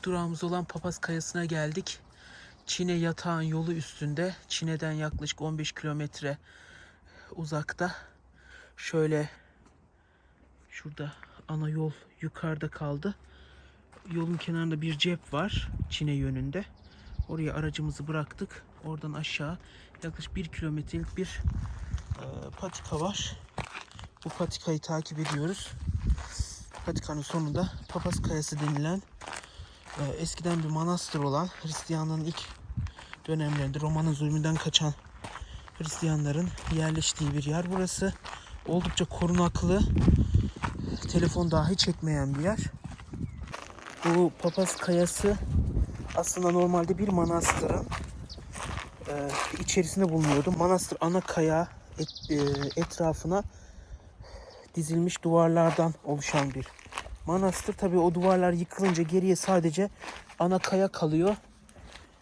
İlk durağımız olan Papaz Kayası'na geldik. Çin'e yatağın yolu üstünde. Çin'den yaklaşık 15 kilometre uzakta. Şöyle şurada ana yol yukarıda kaldı. Yolun kenarında bir cep var Çin'e yönünde. Oraya aracımızı bıraktık. Oradan aşağı yaklaşık bir kilometrelik bir e, patika var. Bu patikayı takip ediyoruz. Patikanın sonunda Papaz Kayası denilen e, eskiden bir manastır olan Hristiyanlığın ilk dönemlerinde Roma'nın zulmünden kaçan Hristiyanların yerleştiği bir yer burası. Oldukça korunaklı, telefon dahi çekmeyen bir yer. Bu Papaz Kayası aslında normalde bir manastırın e, içerisinde bulunuyordu. Manastır ana kaya et- e, etrafına dizilmiş duvarlardan oluşan bir manastır. Tabi o duvarlar yıkılınca geriye sadece ana kaya kalıyor.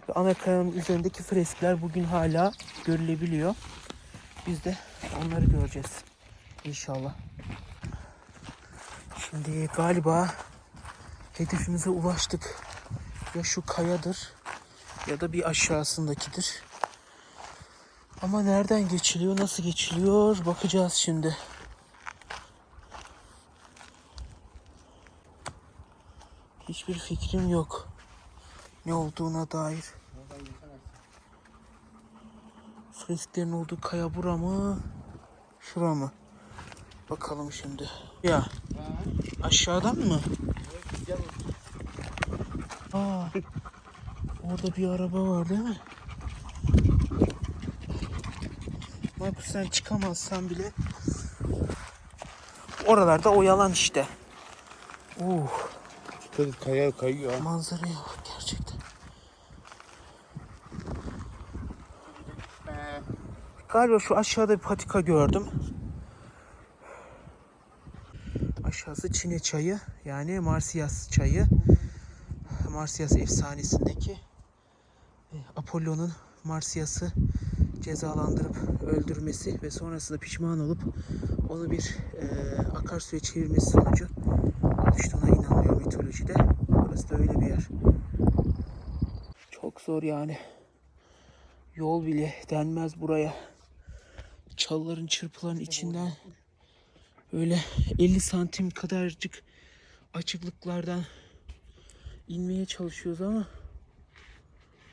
Ve ana kayanın üzerindeki freskler bugün hala görülebiliyor. Biz de onları göreceğiz inşallah. Şimdi galiba hedefimize ulaştık. Ya şu kayadır ya da bir aşağısındakidir. Ama nereden geçiliyor, nasıl geçiliyor bakacağız şimdi. Hiçbir fikrim yok. Ne olduğuna dair. Fresklerin olduğu kaya bura mı? Şura mı? Bakalım şimdi. Ya aşağıdan mı? Aa, orada bir araba var değil mi? Michael sen çıkamazsan bile oralarda oyalan işte. Uh. Dikkat kaya kayıyor. Manzaraya bak gerçekten. Galiba şu aşağıda bir patika gördüm. Aşağısı Çine çayı yani Marsiyas çayı. Marsiyas efsanesindeki e, Apollo'nun Marsiyas'ı cezalandırıp öldürmesi ve sonrasında pişman olup onu bir e, akarsuya çevirmesi sonucu oluştuğuna inanılıyor mitolojide. Burası da öyle bir yer. Çok zor yani. Yol bile denmez buraya. Çalıların çırpıların içinden öyle 50 santim kadarcık açıklıklardan inmeye çalışıyoruz ama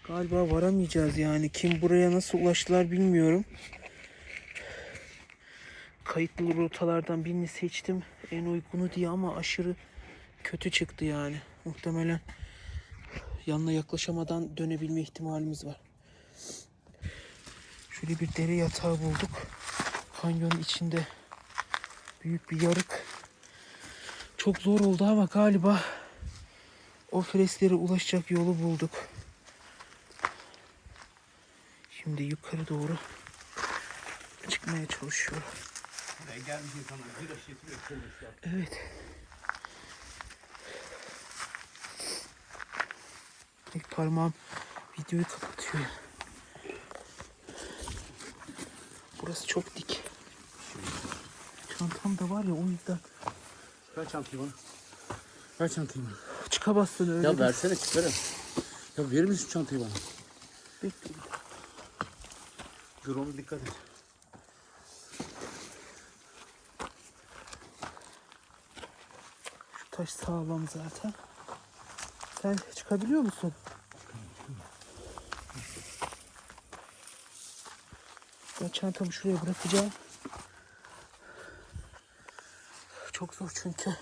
galiba varamayacağız yani. Kim buraya nasıl ulaştılar bilmiyorum. Kayıtlı rotalardan birini seçtim. En uygunu diye ama aşırı kötü çıktı yani. Muhtemelen yanına yaklaşamadan dönebilme ihtimalimiz var. Şöyle bir dere yatağı bulduk. Kanyonun içinde büyük bir yarık. Çok zor oldu ama galiba o fresklere ulaşacak yolu bulduk. Şimdi yukarı doğru çıkmaya çalışıyorum. Evet. Parmağım videoyu kapatıyor. Burası çok dik. Çantam da var ya o yüzden Ver çantayı bana. Ver çantayı bana. çıkamazsın öyle. Ya de. versene çıkarım. Ya verir misin çantayı bana? Bekle. Oğlum dikkat et. Şu taş sağlam zaten. Sen çıkabiliyor musun? Ben çantamı şuraya bırakacağım. Çok zor çünkü.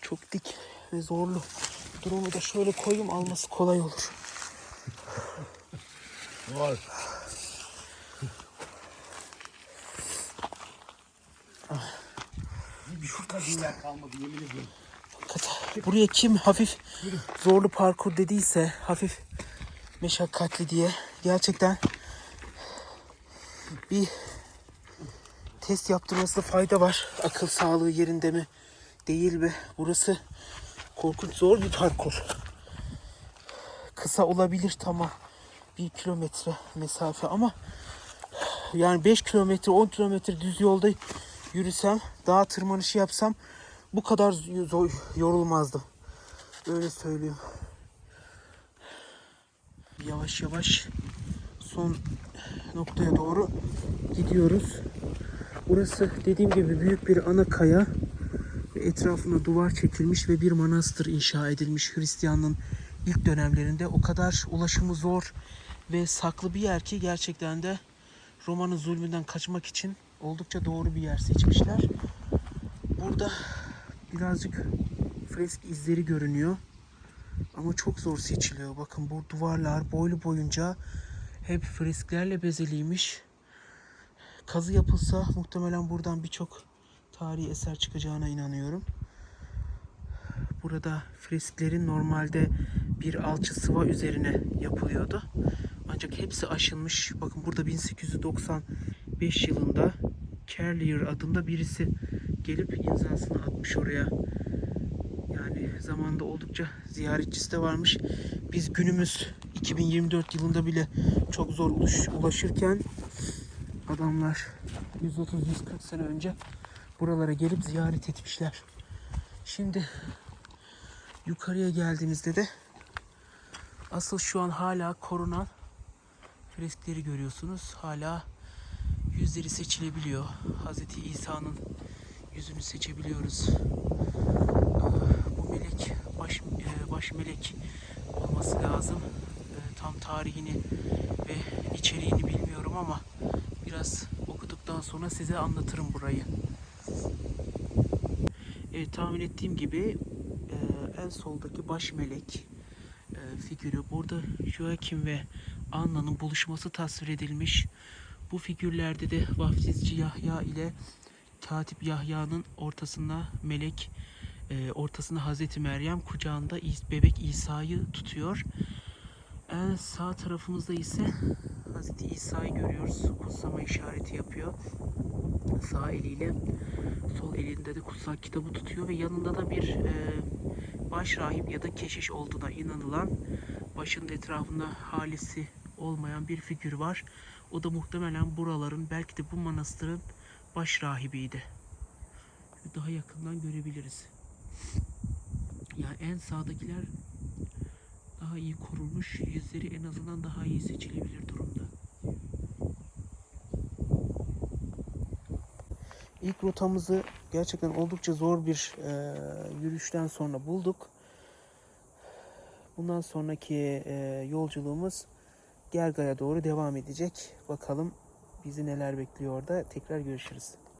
Çok dik ve zorlu. Drone'u da şöyle koyayım alması kolay olur. Var. Şurada yer kalmadı yemin ediyorum. Hakikaten. Buraya kim hafif zorlu parkur dediyse, hafif meşakkatli diye gerçekten bir test yaptırmasında fayda var. Akıl sağlığı yerinde mi değil mi? Burası korkunç zor bir parkur. Kısa olabilir tamam. Bir kilometre mesafe ama yani 5 kilometre 10 kilometre düz yolda yürüsem daha tırmanışı yapsam bu kadar yorulmazdım. Öyle söyleyeyim. yavaş yavaş son noktaya doğru gidiyoruz. Burası dediğim gibi büyük bir ana kaya ve etrafına duvar çekilmiş ve bir manastır inşa edilmiş Hristiyanlığın ilk dönemlerinde. O kadar ulaşımı zor ve saklı bir yer ki gerçekten de Roma'nın zulmünden kaçmak için oldukça doğru bir yer seçmişler. Burada birazcık fresk izleri görünüyor. Ama çok zor seçiliyor. Bakın bu duvarlar boylu boyunca hep fresklerle bezeliymiş. Kazı yapılsa muhtemelen buradan birçok tarihi eser çıkacağına inanıyorum. Burada fresklerin normalde bir alçı sıva üzerine yapılıyordu. Ancak hepsi aşınmış. Bakın burada 1895 yılında Carlier adında birisi gelip imzasını atmış oraya. Yani zamanında oldukça ziyaretçisi de varmış. Biz günümüz 2024 yılında bile çok zor ulaş- ulaşırken adamlar 130-140 sene önce buralara gelip ziyaret etmişler. Şimdi yukarıya geldiğimizde de asıl şu an hala korunan freskleri görüyorsunuz. Hala yüzleri seçilebiliyor. Hazreti İsa'nın yüzünü seçebiliyoruz. Baş, e, baş melek olması lazım. E, Tam tarihini ve içeriğini bilmiyorum ama biraz okuduktan sonra size anlatırım burayı. Evet tahmin ettiğim gibi e, en soldaki baş melek e, figürü burada Joachim ve Anna'nın buluşması tasvir edilmiş. Bu figürlerde de vaftizci Yahya ile Katip Yahya'nın ortasında melek, e, ortasında Hazreti Meryem, kucağında bebek İsa'yı tutuyor. En sağ tarafımızda ise Hazreti İsa'yı görüyoruz. Kutsama işareti yapıyor. Sağ eliyle, sol elinde de kutsal kitabı tutuyor ve yanında da bir e, baş rahip ya da keşiş olduğuna inanılan başının etrafında halisi olmayan bir figür var. O da muhtemelen buraların belki de bu manastırın baş rahibiydi. Daha yakından görebiliriz. Yani en sağdakiler daha iyi korunmuş, yüzleri en azından daha iyi seçilebilir durumda. İlk rotamızı gerçekten oldukça zor bir e, yürüyüşten sonra bulduk. Bundan sonraki e, yolculuğumuz Gerga'ya doğru devam edecek. Bakalım bizi neler bekliyor orada. Tekrar görüşürüz.